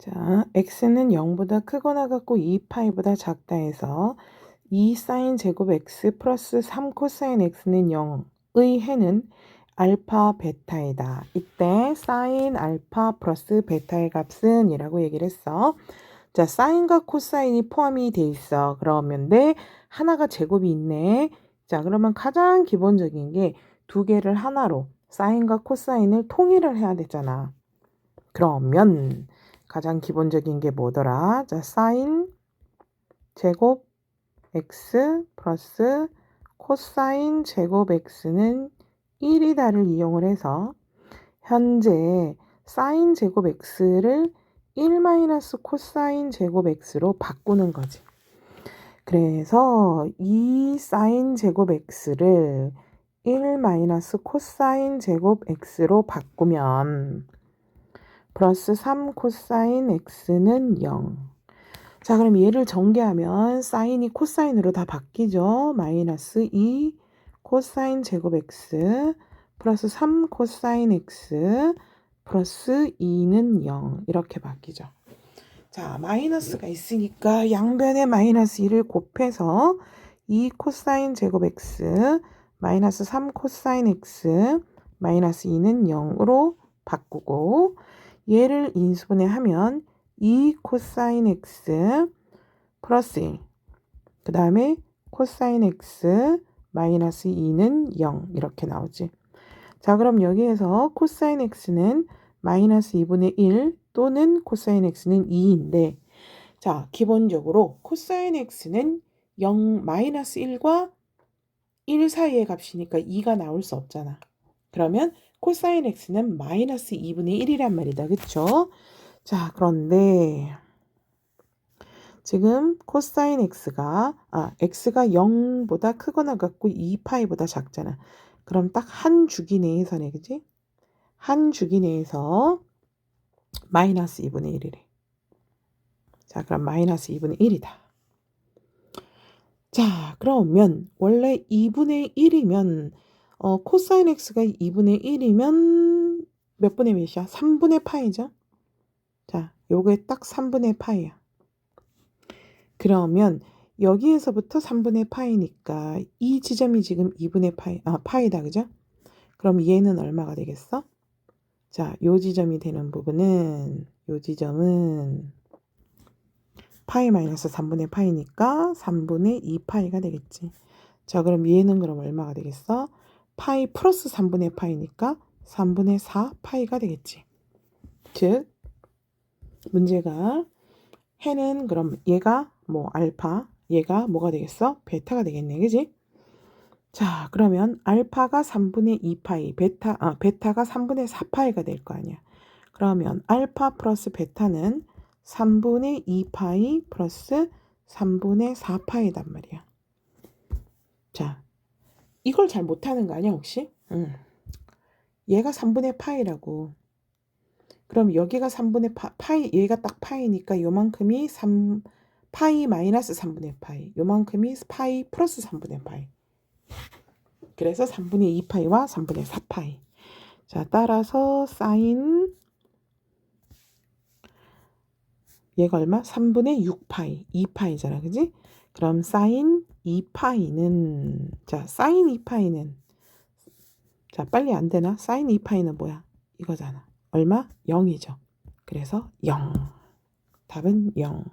자, x는 0보다 크거나 같고 2파이보다 작다 해서 2 사인 제곱 x 플러스 3 코사인 x는 0의 해는 알파 베타이다. 이때 사인 알파 플러스 베타의 값은 이라고 얘기를 했어. 자, 사인과 코사인이 포함이 돼 있어. 그러면 내 하나가 제곱이 있네. 자, 그러면 가장 기본적인 게 두 개를 하나로 사인과 코사인을 통일을 해야 되잖아. 그러면 가장 기본적인 게 뭐더라? 자, 사인 제곱 x 플러스 코사인 제곱 x는 1이다를 이용을 해서 현재 사인 제곱 x를 1 마이너스 코사인 제곱 x로 바꾸는 거지. 그래서 이 사인 제곱 x를 1 마이너스 코사인 제곱 x로 바꾸면 플러스 3 코사인 x는 0. 자, 그럼 얘를 전개하면 사인이 코사인으로 다 바뀌죠. 마이너스 2 코사인 제곱 x 플러스 3 코사인 x 플러스 2는 0 이렇게 바뀌죠. 자, 마이너스가 있으니까 양변에 마이너스 2를 곱해서 2 코사인 제곱 x 마이너스 3 코사인 x 마이너스 2는 0으로 바꾸고 얘를 인수분해 하면 2 코사인 x 플러스 1. 그 다음에 코사인 x 마이너스 2는 0 이렇게 나오지. 자 그럼 여기에서 코사인 x는 마이너스 2분의 1 또는 코사인 x는 2인데 자 기본적으로 코사인 x는 0 마이너스 1과 1 사이의 값이니까 2가 나올 수 없잖아. 그러면 코사인 x는 마이너스 2분의 1이란 말이다. 그쵸? 자, 그런데 지금 코사인 x가 아, x가 0보다 크거나 같고 2파이보다 작잖아. 그럼 딱 한 주기 내에서네. 그지? 한 주기 내에서 마이너스 2분의 1이래. 자, 그럼 마이너스 2분의 1이다. 자, 그러면 원래 2분의 1이면 어, 코사인 x가 2분의 1이면 몇 분의 몇이야? 3분의 파이죠? 자, 요게 딱 3분의 파이야. 그러면 여기에서부터 3분의 파이니까 이 지점이 지금 2분의 파이, 아, 파이다. 그죠? 그럼 얘는 얼마가 되겠어? 자, 요 지점이 되는 부분은, 요 지점은 파이 마이너스 3분의 파이니까 3분의 2파이가 되겠지. 자, 그럼 얘는 그럼 얼마가 되겠어? 파이 플러스 3분의 파이니까 3분의 4 파이가 되겠지. 즉, 문제가 해는 그럼 얘가 뭐 알파, 얘가 뭐가 되겠어? 베타가 되겠네. 그지? 자, 그러면 알파가 3분의 2파이, 베타, 아, 베타가 3분의 4파이가 될 거 아니야. 그러면 알파 플러스 베타는 3분의 2파이 플러스 3분의 4파이단 말이야. 자, 이걸 잘 못하는 거 아니야, 혹시? 응. 얘가 3분의 파이라고. 그럼 여기가 3분의 파, 파이, 얘가 딱 파이니까 요만큼이 3, 파이 마이너스 3분의 파이. 요만큼이 파이 플러스 3분의 파이. 그래서 3분의 2파이와 3분의 4파이. 자, 따라서 사인 얘가 얼마? 3분의 6파이. 2파이잖아. 그지? 그럼 사인 2파이는 자, 사인 2파이는 자, 빨리 안 되나? 사인 2파이는 뭐야? 이거잖아. 얼마? 0이죠. 그래서 0. 답은 0.